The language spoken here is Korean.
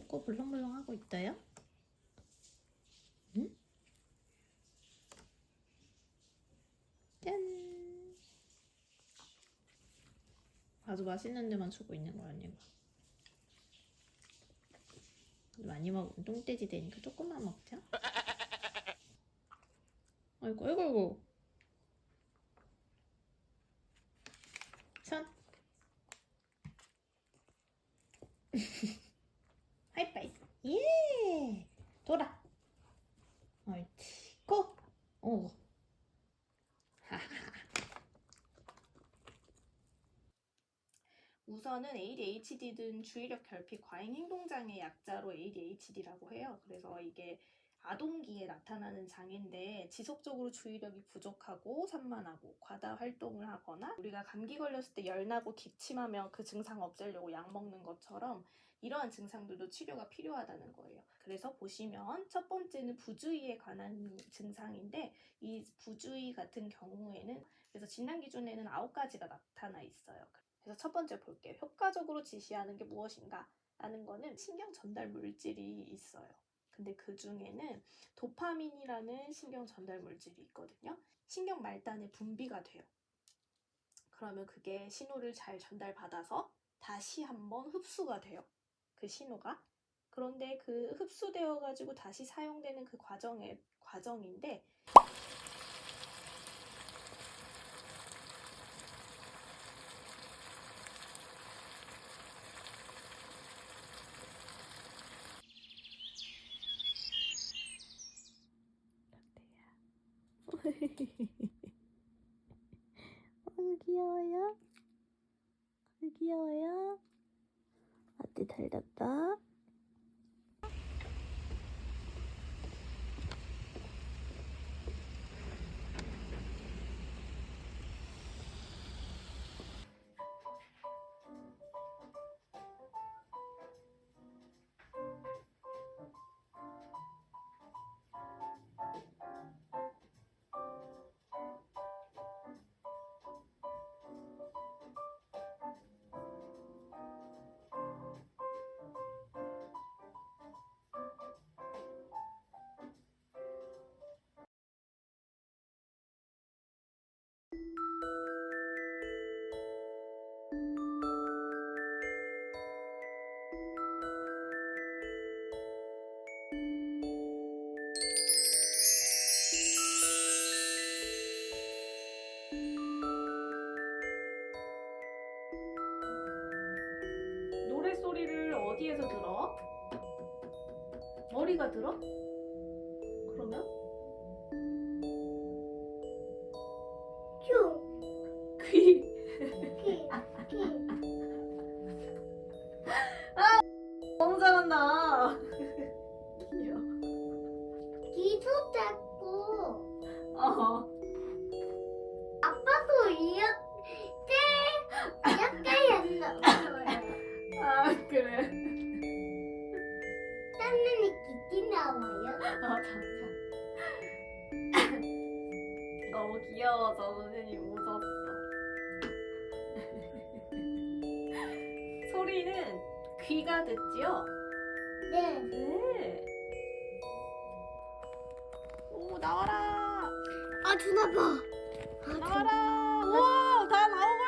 물렁물렁 하고 있어요? 응? 짠! 아주 맛있는 데만 주고 있는 거 아니야? 많이 먹으면 똥돼지 되니까 조금만 먹자. 아이고, 아이고, 아이고. 손. 하이파이브. 예! 돌아. 옳지. 고! 오. 하하하. 우선은 ADHD든 주의력 결핍 과잉 행동 장애 약자로 ADHD라고 해요. 그래서 이게 아동기에 나타나는 장애인데 지속적으로 주의력이 부족하고 산만하고 과다 활동을 하거나 우리가 감기 걸렸을 때 열나고 기침하면 그 증상 없애려고 약 먹는 것처럼 이러한 증상들도 치료가 필요하다는 거예요. 그래서 보시면 첫 번째는 부주의에 관한 증상인데 이 부주의 같은 경우에는 그래서 진단 기준에는 아홉 가지가 나타나 있어요. 그래서 첫 번째 볼게요. 효과적으로 지시하는 게 무엇인가? 라는 거는 신경 전달 물질이 있어요. 근데 그 중에는 도파민이라는 신경 전달 물질이 있거든요. 신경 말단에 분비가 돼요. 그러면 그게 신호를 잘 전달받아서 다시 한번 흡수가 돼요. 그 신호가. 그런데 그 흡수되어 가지고 다시 사용되는 그 과정의 과정인데 어, 귀여워요? 어, 귀여워요? 어때 달렸다? 머리가 들어? 귀여워서 선생님 웃었어. 소리는 귀가 듣지요? 네. 네. 오 나와라. 아, 누나 봐. 아, 나와라. 우와 다 나오고